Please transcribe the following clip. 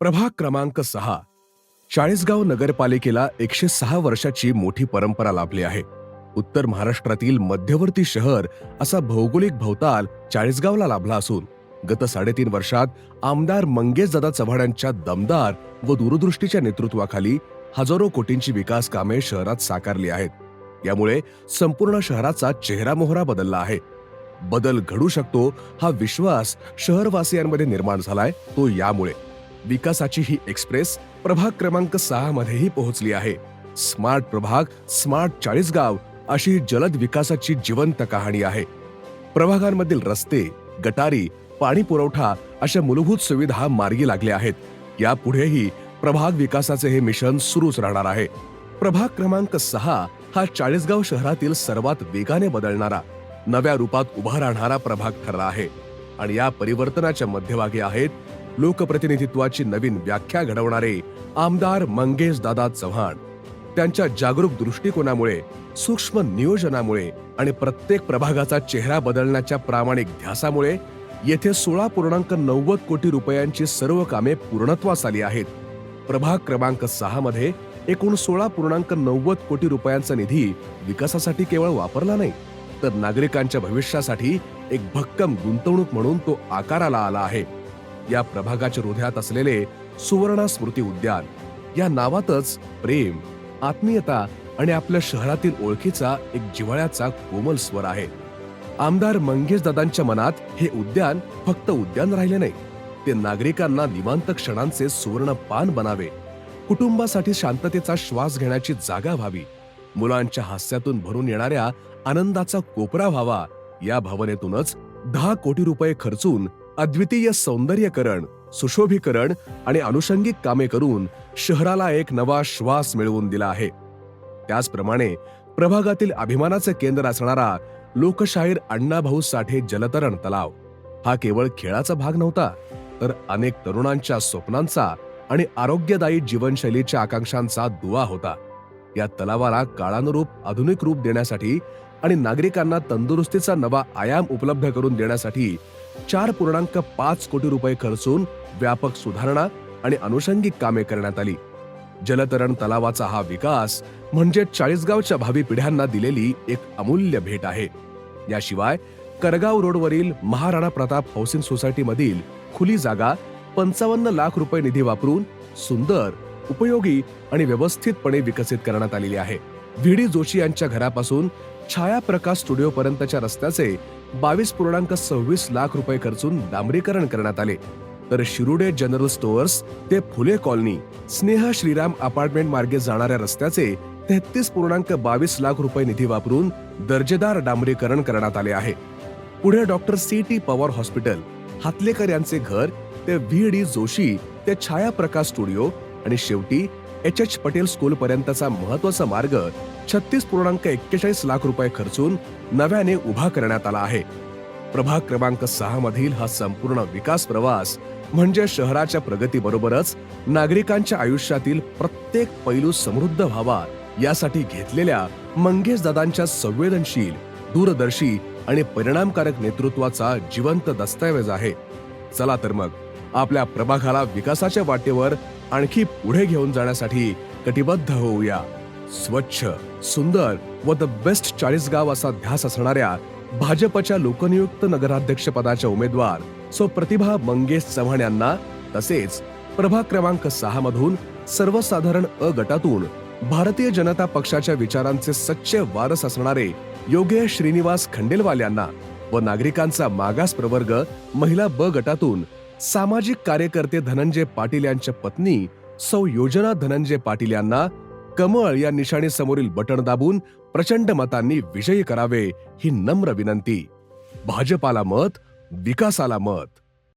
प्रभाग क्रमांक सहा. चाळीसगाव नगरपालिकेला एकशे सहा वर्षाची मोठी परंपरा लाभली आहे. उत्तर महाराष्ट्रातील मध्यवर्ती शहर असा भौगोलिक भवताल चाळीसगावला लाभला असून गत साडेतीन वर्षात आमदार मंगेशदादा चव्हाणांच्या दमदार व दूरदृष्टीच्या नेतृत्वाखाली हजारो कोटींची विकास कामे शहरात साकारली आहेत. यामुळे संपूर्ण शहराचा चेहरा मोहरा बदलला आहे. बदल घडू शकतो हा विश्वास शहरवासियांमध्ये निर्माण झालाय तो यामुळे. विकासाची ही एक्सप्रेस प्रभाग क्रमांक सहा मध्येही पोहोचली आहे. स्मार्ट प्रभाग स्मार्ट चाळीसगाव अशी जलद विकासाची जिवंत कहाणी आहे. प्रभागांमधील रस्ते गटारी पाणी पुरवठा अशा मूलभूत सुविधा मार्गी लागल्या आहेत. यापुढेही प्रभाग विकासाचे हे मिशन सुरूच राहणार आहे. प्रभाग क्रमांक सहा हा चाळीसगाव शहरातील सर्वात वेगाने बदलणारा नव्या रूपात उभा राहणारा प्रभाग ठरला आहे. आणि या परिवर्तनाच्या मध्यभागी आहेत लोकप्रतिनिधित्वाची नवीन व्याख्या घडवणारे आमदार मंगेश दादा चव्हाण. त्यांच्या जागरूक दृष्टिकोनामुळे सूक्ष्म नियोजनामुळे आणि प्रत्येक प्रभागाचा चेहरा बदलण्याच्या प्रामाणिक ध्यासामुळे येथे सोळा पूर्णांक नव्वद कोटी रुपयांची सर्व कामे पूर्णत्वास आली आहेत. प्रभाग क्रमांक सहा मध्ये एकूण सोळा पूर्णांक नव्वद कोटी रुपयांचा निधी विकासासाठी केवळ वापरला नाही तर नागरिकांच्या भविष्यासाठी एक भक्कम गुंतवणूक म्हणून तो आकाराला आला आहे. या प्रभागाच्या हृदयात असलेले सुवर्णा स्मृती उद्यान. या नावातच प्रेम आत्मीयता आणि आपल्या शहरातील ओळखीचा एक जिव्हाळ्याचा कोमल स्वर आहे. आमदार मंगेश दादांच्या मनात हे उद्यान फक्त उद्यान राहिले नाही. ते नागरिकांना निवांत क्षणांचे सुवर्ण पान बनावे. कुटुंबासाठी शांततेचा श्वास घेण्याची जागा व्हावी. मुलांच्या हास्यातून भरून येणाऱ्या आनंदाचा कोपरा व्हावा. या भावनेतूनच दहा कोटी रुपये खर्चून अद्वितीय सौंदर्यकरण सुशोभीकरण आणि अनुषंगिक कामे करून शहराला एक नवा श्वास मिळवून दिला आहे. त्याचप्रमाणे प्रभागातील अभिमानाचे केंद्र असणारा लोकशाहीर अण्णाभाऊ साठे जलतरण तलाव हा केवळ खेळाचा भाग नव्हता तर अनेक तरुणांच्या स्वप्नांचा आणि आरोग्यदायी जीवनशैलीच्या आकांक्षांचा दुवा होता. या तलावाला काळानुरूप आधुनिक रूप देण्यासाठी आणि नागरिकांना तंदुरुस्तीचा नवा आयाम उपलब्ध करून देण्यासाठी चार पूर्णांक पाच कोटी रुपये खर्चून व्यापक सुधारणा आणि अनुषंगिक कामे करण्यात आली. जलतरण तलावाचा हा विकास म्हणजे चाळीसगावच्या भावी पिढ्यांना दिलेली एक अमूल्य भेट आहे. याशिवाय करगाव रोडवरील महाराणा प्रताप हाऊसिंग सोसायटीमधील खुली जागा पंचावन्न लाख रुपये निधी वापरून सुंदर उपयोगी आणि व्यवस्थितपणे विकसित करण्यात आलेली आहे. व्ही डी जोशी यांच्या घरापासून छायाप्रकाश स्टुडिओ पर्यंतच्या रस्त्याचे बावीस पूर्णांक सव्वीस लाख रुपये खर्चून डांबरीकरण करण्यात आले. तर शिरुडे जनरल स्टोअर्स ते फुले कॉलनी स्नेह श्रीराम अपार्टमेंट मार्गे जाणाऱ्या रस्त्याचे तेहतीस पूर्णांक बावीस लाख रुपये निधी वापरून दर्जेदार डांबरीकरण करण्यात आले आहे. पुढे doctor C T Pawar hospital Hatlekar यांचे घर ते व्ही डी जोशी ते छायाप्रकाश स्टुडिओ आणि शेवटी एच एच पटेल स्कूल पर्यंतचा महत्त्वाचा मार्ग छत्तीस पूर्णांक एक्केचाळीस लाख रुपये खर्चून नव्याने उभा करण्यात आला आहे. प्रभाग क्रमांक सहा मधील हा संपूर्ण विकास प्रवास म्हणजे शहराच्या प्रगतीबरोबरच नागरिकांच्या आयुष्यातील प्रत्येक पैलू समृद्ध व्हावा यासाठी घेतलेल्या मंगेश दादांच्या संवेदनशील दूरदर्शी आणि परिणामकारक नेतृत्वाचा जिवंत दस्तऐवज आहे. चला तर मग आपल्या प्रभागाला विकासाच्या वाटेवर आणखी पुढे घेऊन जाण्यासाठी कटिबद्ध होऊया. स्वच्छ सुंदर व द बेस्ट चाळीसगाव असा ध्यास असणाऱ्या भाजपच्या लोकनियुक्त नगराध्यक्ष पदाच्या उमेदवार सो प्रतिभा मंगेश चव्हाण यांना तसेच प्रभाग क्रमांक सहा मधून सर्वसाधारण अ गटातून भारतीय जनता पक्षाच्या विचारांचे सच्चे वारस असणारे योगेश श्रीनिवास खंडेलवाल यांना व नागरिकांचा मागास प्रवर्ग महिला ब गटातून सामाजिक कार्यकर्ते धनंजय पाटील यांच्या पत्नी सौ योजना धनंजय पाटील यांना कमळ या निशाणी समोरील बटण दाबून प्रचंड मतांनी विजयी करावे ही नम्र विनंती. भाजपाला मत विकासाला मत.